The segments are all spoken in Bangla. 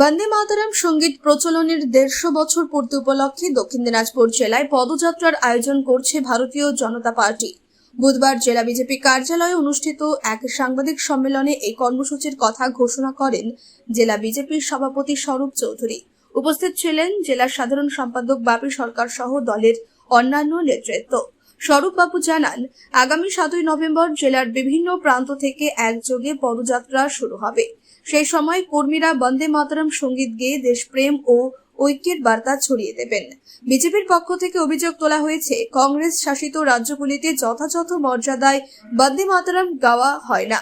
বন্দে মাতারাম সংগীত প্রচলনের দেড়শো বছর পূর্তি উপলক্ষে দক্ষিণ দিনাজপুর জেলায় পদযাত্রার আয়োজন করছে ভারতীয় জনতা পার্টি। বুধবার জেলা বিজেপি কার্যালয়ে অনুষ্ঠিত এক সাংবাদিক সম্মেলনে এই কর্মসূচির কথা ঘোষণা করেন জেলা বিজেপির সভাপতি স্বরূপ চৌধুরী। উপস্থিত ছিলেন জেলার সাধারণ সম্পাদক বাপি সরকার সহ দলের অন্যান্য নেতৃত্ব। স্বরূপবাবু জানান, আগামী সাতই নভেম্বর জেলার বিভিন্ন প্রান্ত থেকে একযোগে পদযাত্রা শুরু হবে। সেই সময় কর্মীরা বন্দে মাতরম সংগীত গেয়ে দেশপ্রেম ও ঐক্যের বার্তা ছড়িয়ে দেবেন। বিজেপির পক্ষ থেকে অভিযোগ তোলা হয়েছে, কংগ্রেস শাসিত রাজ্যগুলিতে যথাযথ মর্যাদায় বন্দে মাতরম গাওয়া হয় না।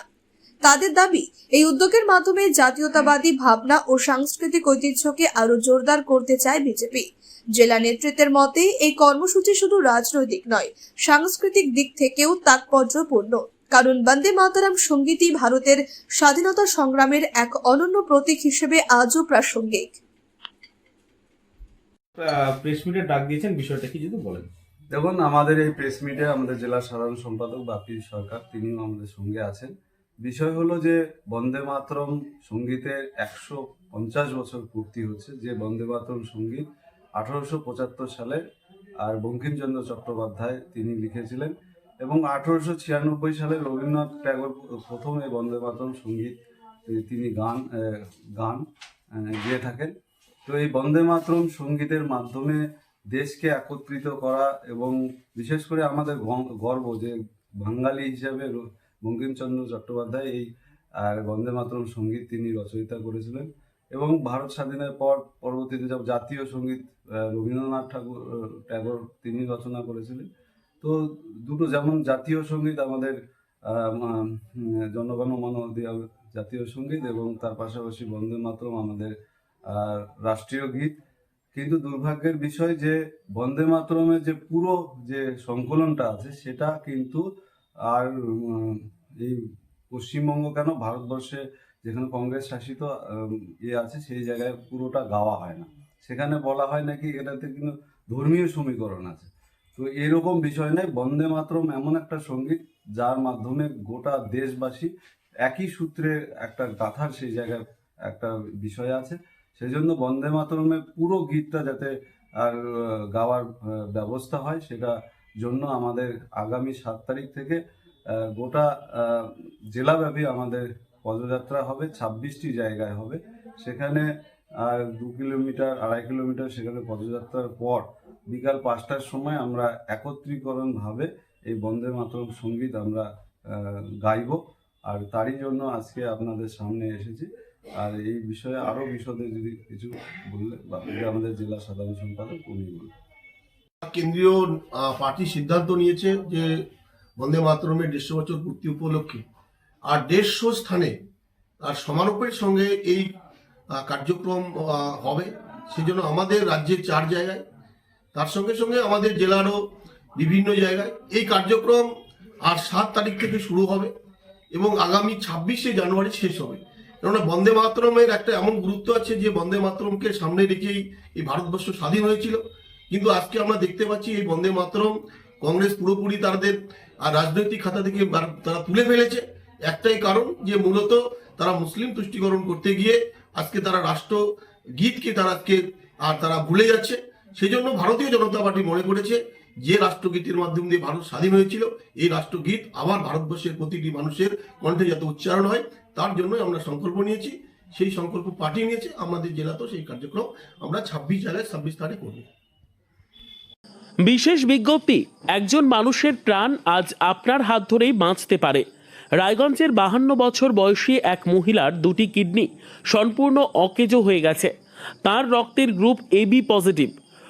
তাদের দাবি, এই উদ্যোগের মাধ্যমে জাতীয়তাবাদী ভাবনা ও সাংস্কৃতিক ঐতিহ্যকে আরও জোরদার করতে চায় বিজেপি। জেলা নেতৃত্বের মতে, এই কর্মসূচি শুধু রাজনৈতিক নয়, সাংস্কৃতিক দিক থেকেও তাৎপর্যপূর্ণ। কারণ বন্দে মাতারাম সঙ্গীতই ভারতের স্বাধীনতা সংগ্রামের এক অনন্য প্রতীক হিসেবে আজও প্রাসঙ্গিক। প্রেস মিটে ডাক দিয়েছেন বিষয়টা কি যদি বলেন? দেখুন আমাদের এই প্রেস মিটে আমাদের জেলার সাধারণ সম্পাদক বাপি সরকার তিনিও আমাদের সঙ্গে আছেন। বিষয় হলো যে বন্দে মাতরম সঙ্গীতের একশো পঞ্চাশ বছর পূর্তি হচ্ছে যে বন্দে মাতরম সংগীত আঠারোশো পঁচাত্তর সালে আর বঙ্কিমচন্দ্র চট্টোপাধ্যায় তিনি লিখেছিলেন। এবং আঠারোশো ছিয়ানব্বই সালে রবীন্দ্রনাথ ট্যাগোর প্রথম এই বন্দে মাতরম সংগীত তিনি গান গান গেয়ে থাকেন। তো এই বন্দে মাতরম সঙ্গীতের মাধ্যমে দেশকে একত্রিত করা এবং বিশেষ করে আমাদের গর্ব যে বাঙালি হিসাবে বঙ্কিমচন্দ্র চট্টোপাধ্যায় এই বন্দে মাতরম সংগীত তিনি রচয়িতা করেছিলেন। এবং ভারত স্বাধীনের পর পরবর্তীতে যখন জাতীয় সংগীত রবীন্দ্রনাথ ঠাকুর ট্যাগোর তিনি রচনা করেছিলেন। তো দুটো যেমন জাতীয় সংগীত আমাদের জনগণ মন জাতীয় সংগীত এবং তার পাশাপাশি বন্দে মাতরম আমাদের রাষ্ট্রীয় গীত। কিন্তু দুর্ভাগ্যের বিষয় যে বন্দে মাতরমের যে পুরো যে সংকলনটা আছে সেটা কিন্তু আর এই পশ্চিমবঙ্গ কেন ভারতবর্ষে যেখানে কংগ্রেস শাসিত ইয়ে আছে সেই জায়গায় পুরোটা গাওয়া হয় না। সেখানে বলা হয় নাকি এটাতে কিন্তু ধর্মীয় সমীকরণ আছে। তো এরকম বিষয় নয় বন্দে মাতরম এমন একটা সংগীত যার মাধ্যমে গোটা দেশবাসী একই সূত্রে একটা গাথার সেই জায়গায় একটা বিষয় আছে। সেই জন্য বন্দে মাতরমের পুরো গীতটা যাতে আর গাওয়ার ব্যবস্থা হয় সেটা জন্য আমাদের আগামী সাত তারিখ থেকে গোটা জেলাব্যাপী আমাদের পদযাত্রা হবে, ছাব্বিশটি জায়গায় হবে। সেখানে আর দু কিলোমিটার, আড়াই কিলোমিটার সেখানে পদযাত্রার পর বিকাল পাঁচটার সময় আমরা একত্রীকরণভাবে এই বন্দে মাতরম সংগীত আমরা গাইব। আর তারই জন্য আজকে আপনাদের সামনে এসেছি। আর এই বিষয়ে আরও বিশদে যদি কিছু বললে, বা আমাদের জেলা সাধারণ সম্পাদক উনি কেন্দ্রীয় পার্টি সিদ্ধান্ত নিয়েছে যে বন্দে মাতরমের দেড়শো বছর পূর্তি উপলক্ষে আর দেড়শো স্থানে আর সমারোহের সঙ্গে এই কার্যক্রম হবে। সেজন্য আমাদের রাজ্যের চার জায়গায় সঙ্গে সঙ্গে আমাদের জেলারও বিভিন্ন জায়গায় এই কার্যক্রম আর সাত তারিখ থেকে শুরু হবে এবং আগামী ছাব্বিশে জানুয়ারি শেষ হবে। কেননা বন্দে মাতরমের একটা এমন গুরুত্ব আছে যে বন্দে মাতরমকে সামনে রেখেই এই ভারতবর্ষ স্বাধীন হয়েছিল। কিন্তু আজকে আমরা দেখতে পাচ্ছি এই বন্দে মাতরম কংগ্রেস পুরোপুরি তাদের আর রাজনৈতিক খাতা থেকে তারা তুলে ফেলেছে। একটাই কারণ যে মূলত তারা মুসলিম তুষ্টিকরণ করতে গিয়ে আজকে তারা রাষ্ট্র গীতকে তারা আজকে আর তারা ভুলে যাচ্ছে। সেই জন্য ভারতীয় জনতা পার্টি মনে করেছে যে রাষ্ট্রগীতের মাধ্যম দিয়ে ভারত স্বাধীন হয়েছিল, এই রাষ্ট্রগীত আবার ভারতবর্ষের প্রতিটি মানুষের কণ্ঠে যাতে উচ্চারণ হয়, তার জন্যই আমরা সংকল্প নিয়েছি। সেই সংকল্প পার্টি নিয়েছে, আমাদের জেলাতেও সেই কার্যক্রম আমরা ছাব্বিশ জায়গায় ছাব্বিশ তারিখ করব। বিশেষ বিজ্ঞপ্তি, একজন মানুষের প্রাণ আজ আপনার হাত ধরেই বাঁচতে পারে। রায়গঞ্জের বাহান্ন বছর বয়সী এক মহিলার দুটি কিডনি সম্পূর্ণ অকেজো হয়ে গেছে। তার রক্তের গ্রুপ এবি পজিটিভ।